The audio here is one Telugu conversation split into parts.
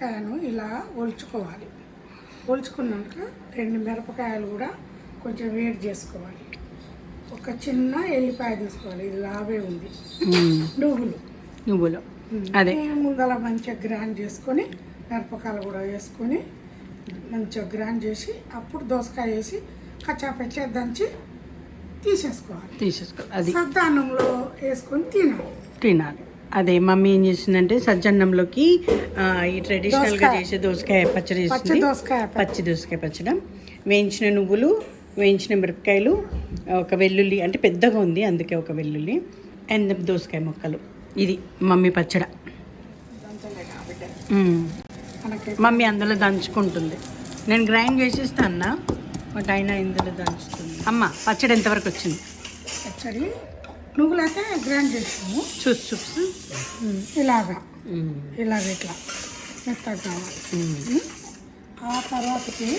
దోసకాయను ఇలా ఒలుచుకోవాలి. ఒలుచుకున్నాక రెండు మిరపకాయలు కూడా కొంచెం వేడి చేసుకోవాలి. ఒక చిన్న ఎల్లిపాయ తీసుకోవాలి. ఇది లావే ఉంది. నువ్వులు. నువ్వులు. అదే. ఈ ముందల మంచిగా గ్రైండ్ చేసుకొని మిరపకాయలు కూడా వేసుకొని మంచిగా గ్రైండ్ చేసి అప్పుడు దోసకాయ వేసి కచ్చాపచ్చా దంచి తీసేసుకోవాలి. తీసేసుకో అది. సద్దాన్నంలో వేసుకొని తినాలి. తినాలి. అదే మమ్మీ ఏం చేసిందంటే సజ్జన్నంలోకి ఈ ట్రెడిషనల్గా. చేసే దోసకాయ పచ్చడి పచ్చి చేసింది. పచ్చి దోసకాయ పచ్చడి. వేయించిన నువ్వులు వేయించిన మిరపకాయలు ఒక వెల్లుల్లి అంటే పెద్దగా ఉంది అందుకే ఒక వెల్లుల్లి అండ్ దోసకాయ ముక్కలు. ఇది మమ్మీ పచ్చడ. మమ్మీ అందులో దంచుకుంటుంది. నేను గ్రైండ్ చేసిస్తా అన్న బట్ అయినా ఇందులో దంచుతుంది. అమ్మ పచ్చడి ఎంతవరకు వచ్చింది? పచ్చడి నువ్వులైతే గ్రైండ్ చేసాము చూసి చూసి ఇలాగా. ఇలాగ ఇట్లా మెత్తగా కావాలి. ఆ తర్వాతకి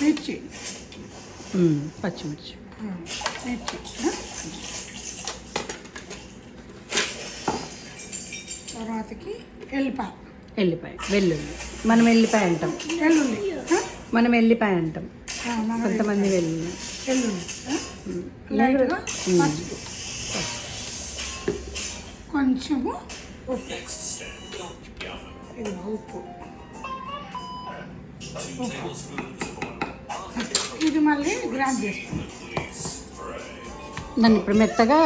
మిర్చి. పచ్చిమిర్చి మిర్చి? తర్వాతకి ఎల్లిపాయ ఎల్లిపాయ వెల్లుల్లి. మనం ఎల్లిపాయ అంటాం. వెల్లుల్లి? మనం ఎల్లిపాయ అంటాం. కొంతమంది వెల్లుల్లి. వెల్లుల్లి. కొంచెము ఉప్పు. ఇది మళ్ళీ గ్రైండ్ చేసుకుంటాం దాన్ని ఇప్పుడు మెత్తగా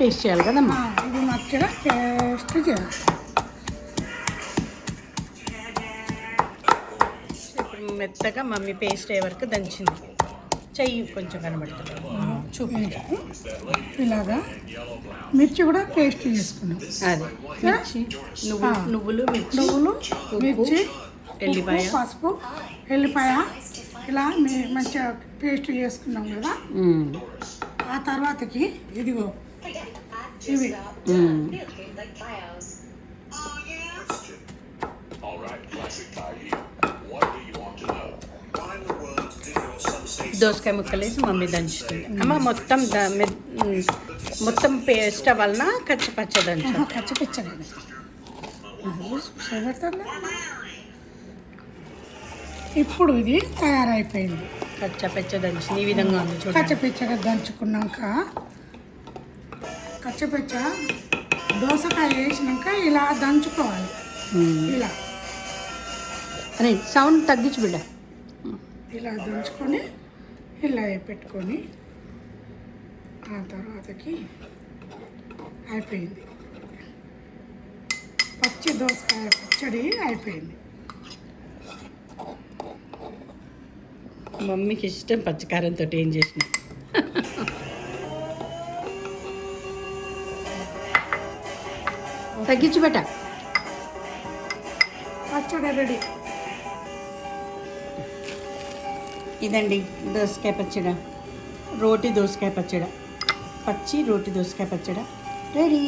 పేస్ట్ చేయాలి కదమ్మా? ఇది మంచిగా పేస్ట్ చేయాలి. మెత్తగా మమ్మీ పేస్ట్ అయ్యే వరకు దంచింది. చెయ్యి కొంచెం కనబడుతుంది. చూపి ఇలాగా మిర్చి కూడా పేస్ట్ చేసుకున్నాం. అదే. మిర్చి నువ్వు. నువ్వులు మిర్చి నువ్వులు మిర్చి ఎల్లిపాయ. పసుపు ఎల్లిపాయ. ఇలా మంచిగా పేస్ట్ చేసుకున్నాం కదా. ఆ తర్వాతకి ఇదిగో ఇవి. దోసకాయ ముక్కలు వేసి మమ్మీ దంచుతుంది. అమ్మ మొత్తం మొత్తం పేస్ట్ వలన కచ్చి పచ్చ దంచు పచ్చిపిచ్చగా ఇప్పుడు ఇది తయారైపోయింది. కచ్చ పచ్చ దంచింది ఈ విధంగా ఉంది చూడండి. కచ్చపిచ్చగా దంచుకున్నాక కచ్చపిచ్చ దోసకాయ వేసినాక ఇలా దంచుకోవాలి. ఇలా. అరే సౌండ్ తగ్గించు బిడ్డ. ఇలా దంచుకొని ఇలా పెట్టుకొని ఆ తర్వాతకి అయిపోయింది. పచ్చి దోసకాయ పచ్చడి అయిపోయింది. మమ్మీకి ఇష్టం పచ్చికారంతో ఏం చేసిన. తగ్గించు బెట. పచ్చడి రెడీ. ఇదండి దోసకాయ పచ్చడ. రోటి దోసకాయ పచ్చడ. పచ్చి రోటి దోసకాయ పచ్చడ. రెడీ.